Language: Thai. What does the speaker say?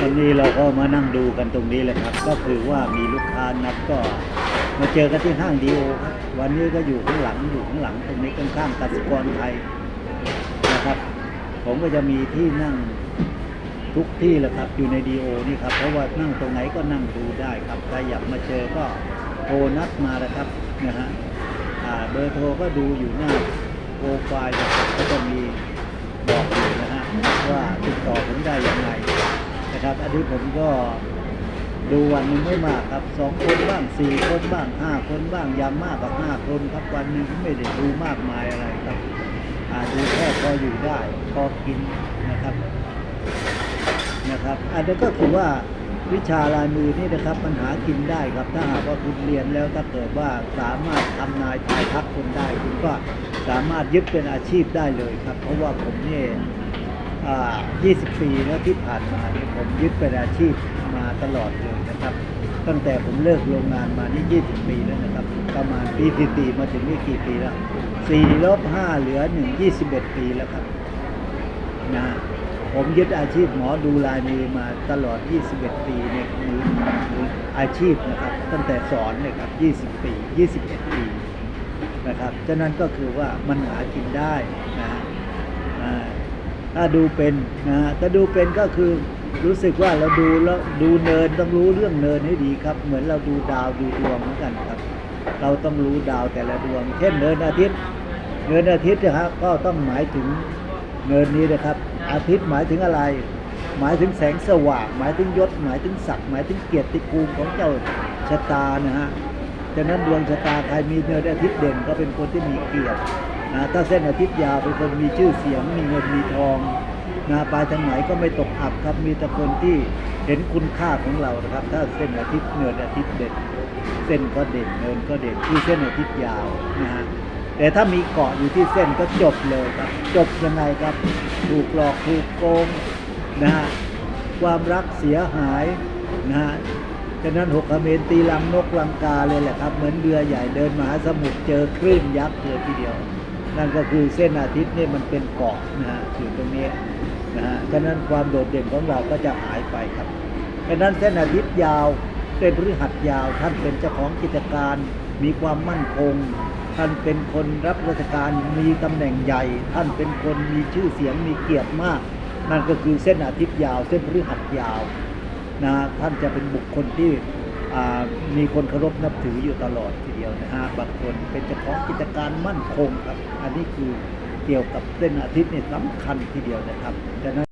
วันนี้เราก็มานั่งดูกันตรงนี้แหละครับ ก็คือว่ามีลูกค้านัดก็ มาเจอกันที่ห้างดีโอครับ วันนี้ก็อยู่ข้างหลังอยู่ข้างหลังตรงนี้ข้างๆกสิกรไทยนะครับ ผมก็จะมีที่นั่งทุกที่แหละครับอยู่ในดีโอนี่ครับ เพราะว่านั่งตรงไหนก็นั่งดูได้ครับใครอยากมาเจอก็โทรนัดมาแล้วครับนะฮะเบอร์โทรก็ดูอยู่หน้าโปรไฟล์นะครับก็จะมีบอกอยู่นะฮะว่าติดต่อผมได้ยังไง นะครับ อันนี้ผมก็ดูวันนึงไม่มากครับสองคนบ้างสี่คนบ้างห้าคนบ้างยังมากกว่าห้าคนครับวันนึงไม่ได้ดูมากมายอะไรครับอ่าดูแค่พออยู่ได้พอกินนะครับนะครับ อันนี้ก็คือว่าวิชาลายมือนี่นะครับมันหากินได้ครับถ้าหากว่าคุณเรียนแล้วถ้าเกิดว่าสามารถทำนายทายทักคนได้ คุณก็สามารถยึดเป็นอาชีพได้เลยครับ เพราะว่าผมเนี่ย 20 ปีแล้วที่ผ่านมานี่ผมยึดเป็นอาชีพมาตลอดเลยนะครับ ตั้งแต่ผมเลิกโรงงานมานี่ 20 ปีแล้วนะครับ ประมาณปีที่4มาถึงนี่กี่ปีแล้ว4ลบ5เหลือ 1 21 ปีแล้วครับนะผมยึดอาชีพหมอดูลายมือมาตลอด 21 ปีในมืออาชีพนะครับ ตั้งแต่สอนเลยครับ 20 ปี 21 ปีนะครับ ฉะนั้นก็คือว่ามันหากินได้นะฮะ ถ้าดูเป็นนะถ้าดูเป็นก็คือรู้สึกว่าเราดูแล้วดูเนินต้องรู้เรื่องเนินให้ดีครับ เหมือนเราดูดาวดูดวงเหมือนกันครับ เราต้องรู้ดาวแต่ละดวง เช่นเนินอาทิตย์ เนินอาทิตย์นะครับก็ต้องหมายถึงเนินนี้นะครับ อาทิตย์หมายถึงอะไร หมายถึงแสงสว่าง หมายถึงยศ หมายถึงศักดิ์หมายถึงเกียรติภูมิของเจ้าชะตานะฮะฉะนั้นดวงชะตาใครมีเนินอาทิตย์เด่นก็เป็นคนที่มีเกียรติ นะถ้าเส้นอาทิตย์ยาวเป็นคนมีชื่อเสียงมีเงินมีทองนะไปทางไหนก็ไม่ตกอับครับมีแต่คนที่เห็นคุณค่าของเรานะครับ ถ้าเส้นอาทิตย์เนินอาทิตย์เด่นเส้นก็เด่นเนินก็เด่นที่เส้นอาทิตย์ยาวนะฮะแต่ถ้ามีเกาะอยู่ที่เส้นก็จบเลยครับ จบยังไงครับ ถูกหลอกถูกโกงนะฮะความรักเสียหายนะฮะฉะนั้นหกเมรตีลังนกลังกาเลยแหละครับ เหมือนเรือใหญ่เดินมหาสมุทรเจอคลื่นยักษ์เลยทีเดียว นั่นก็คือเส้นอาทิตย์เนี่ยมันเป็นเกาะนะฮะอยู่ตรงนี้นะฮะฉะนั้นความโดดเด่นของเราก็จะหายไปครับฉะนั้นเส้นอาทิตย์ยาวเส้นพฤหัสยาวท่านเป็นเจ้าของกิจการมีความมั่นคง ท่านเป็นคนรับราชการมีตำแหน่งใหญ่ ท่านเป็นคนมีชื่อเสียงมีเกียรติมาก นั่นก็คือเส้นอาทิตย์ยาว เส้นพฤหัสยาวนะท่านจะเป็นบุคคลที่ มีคนเคารพนับถืออยู่ตลอดทีเดียวนะฮะบางคนเป็นเจ้าของกิจการมั่นคงครับ อันนี้คือเกี่ยวกับเส้นอาทิตย์เนี่ยสำคัญทีเดียวนะครับดังนั้น